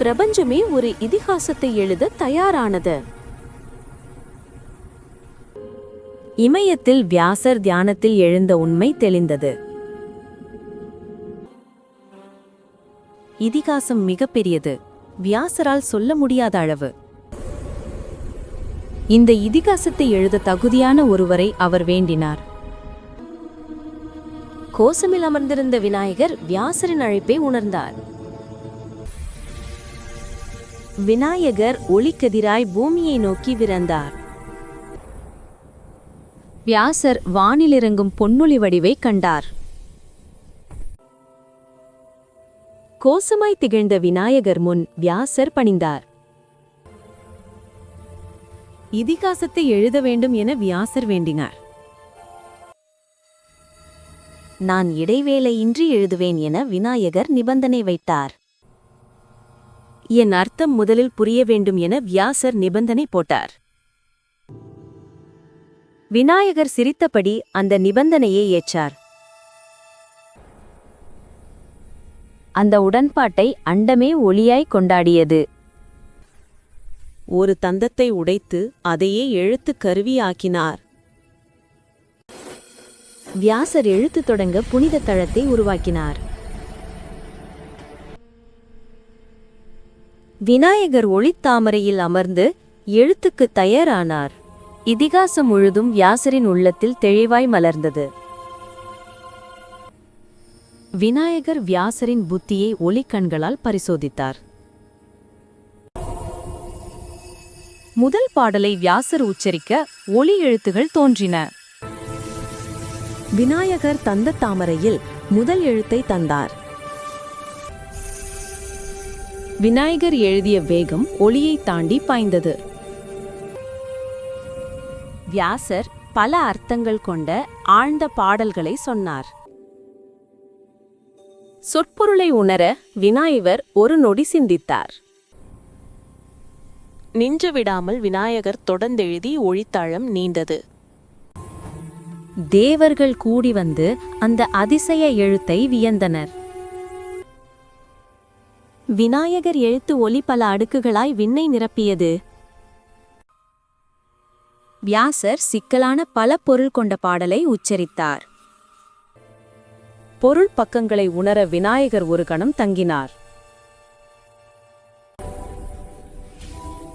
பிரபஞ்சமே ஒரு இதிகாசத்தை எழுத தயாரானது. இமயத்தில் வியாசர் தியானத்தில் எழுந்த உண்மை தெளிந்தது. இதிகாசம் மிகப்பெரியது. வியாசரால் சொல்ல முடியாத அளவு. இந்த இதிகாசத்தை எழுத தகுதியான ஒருவரை அவர் வேண்டினார். கோசமில் அமர்ந்திருந்த விநாயகர் வியாசரின் அழைப்பை உணர்ந்தார். விநாயகர் ஒளிக்கதிராய் பூமியை நோக்கி விரந்தார். வியாசர் வானிலிறங்கும் பொன்னொளி வடிவை கண்டார். கோசமாய் திகழ்ந்த விநாயகர் முன் வியாசர் பணிந்தார். இதிகாசத்தை எழுத வேண்டும் என வியாசர் வேண்டினார். நான் இடைவேளையின்றி எழுதுவேன் என விநாயகர் நிபந்தனை வைத்தார். என் அர்த்தம் முதலில் புரிய வேண்டும் என வியாசர் நிபந்தனை போட்டார். விநாயகர் சிரித்தபடி அந்த நிபந்தனையை ஏற்றார். அந்த உடன்பாட்டை அண்டமே ஒளியாய் கொண்டாடியது. ஒரு தந்தத்தை உடைத்து அதையே எழுத்துக் கருவியாக்கினார். வியாசர் எழுத்து தொடங்க புனித தளத்தை உருவாக்கினார். விநாயகர் ஒளித்தாமரையில் அமர்ந்து எழுத்துக்கு தயாரானார். இதிகாசம் முழுதும் வியாசரின் உள்ளத்தில் தெளிவாய் மலர்ந்தது. விநாயகர் வியாசரின் புத்தியை ஒளிக்கண்களால் பரிசோதித்தார். முதல் பாடலை வியாசர் உச்சரிக்க ஒளி எழுத்துகள் தோன்றின. விநாயகர் தந்த தாமரையில் முதல் எழுத்தை தந்தார். விநாயகர் எழுதிய வேகம் ஒளியை தாண்டி பாய்ந்தது. வியாசர் பல அர்த்தங்கள் கொண்ட ஆழ்ந்த பாடல்களை சொன்னார். சொற்பொருளை உணர விநாயகர் ஒரு நொடி சிந்தித்தார். நின்று விடாமல் விநாயகர் தொடர்ந்தெழுதி ஒழித்தாழம் நீண்டது. தேவர்கள் கூடி வந்து அந்த அதிசய எழுத்தை வியந்தனர். விநாயகர் எழுத்து ஒளி பல அடுக்குகளாய் விண்ணை நிரப்பியது. வியாசர் சிக்கலான பல பொருள் கொண்ட பாடலை உச்சரித்தார். பொருள் பக்கங்களை உணர விநாயகர் ஒரு கணம் தங்கினார்.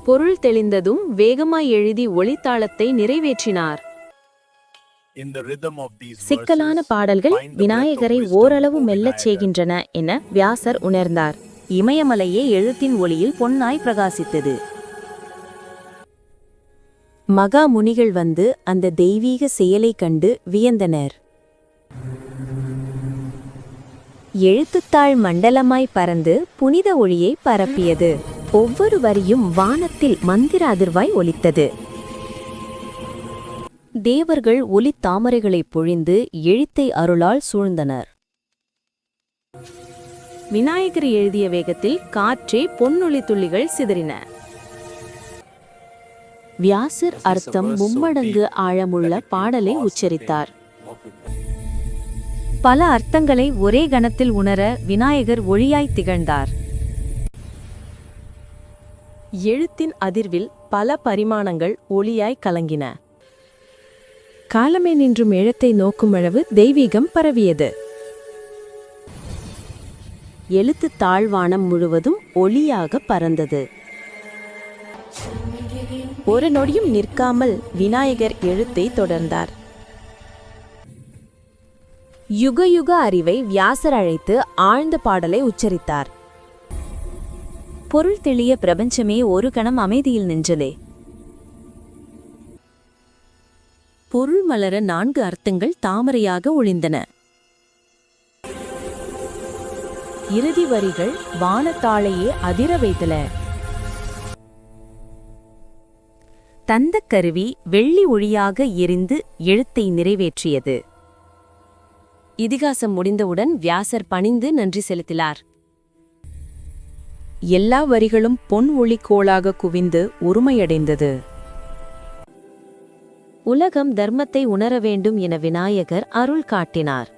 பொருள் தெளிந்ததும் வேகமாய் எழுதி ஒளித்தாளத்தை நிறைவேற்றினார். சிக்கலான பாடல்கள் விநாயகரை ஓரளவு மெல்லச் செய்கின்றன என வியாசர் உணர்ந்தார். இமயமலையே எழுத்தின் ஒளியில் பொன்னாய் பிரகாசித்தது. மகா முனிகள் வந்து அந்த தெய்வீக செயலை கண்டு வியந்தனர். எழுத்துத்தாள் மண்டலமாய் பறந்து புனித ஒளியை பரப்பியது. ஒவ்வொரு வரியும் வானத்தில் மந்திர அதிர்வாய் ஒலித்தது. தேவர்கள் ஒலி தாமரைகளை பொழிந்து எழுத்தை அருளால் சூழ்ந்தனர். விநாயகர் எழுதிய வேகத்தில் காற்றே பொன்னொளி துள்ளிகள் சிதறின. வியாசர் அர்த்தம் மும்மடங்கு ஆழமுள்ள பாடலை உச்சரித்தார். பல அர்த்தங்களை ஒரே கணத்தில் உணர விநாயகர் ஒளியாய் திகழ்ந்தார். எழுத்தின் அதிர்வில் பல பரிமாணங்கள் ஒளியாய் கலங்கின. காலமே நின்றும் எழுத்தை நோக்கும் அளவு தெய்வீகம் பரவியது. எழுத்து தாழ்வானம் முழுவதும் ஒளியாக பறந்தது. ஒரு நொடியும் நிற்காமல் விநாயகர் எழுத்தை தொடர்ந்தார். யுக யுக அறிவை வியாசர் அழைத்து ஆழ்ந்த பாடலை உச்சரித்தார். பொருள் தெளிய பிரபஞ்சமே ஒரு கணம் அமைதியில் நின்றதே. பொருள் மலர நான்கு அர்த்தங்கள் தாமரையாக ஒளிந்தன. இறுதி வரிகள் வானத்தாளையே அதிர வைத்தல தந்தக் கருவி வெள்ளி ஒளியாக எரிந்து எழுத்தை நிறைவேற்றியது. இதிகாசம் முடிந்தவுடன் வியாசர் பணிந்து நன்றி செலுத்தினார். எல்லா வரிகளும் பொன் ஒளிக்கோளாக குவிந்து உரிமையடைந்தது உலகம் தர்மத்தை உணர வேண்டும் என விநாயகர் அருள் காட்டினார்.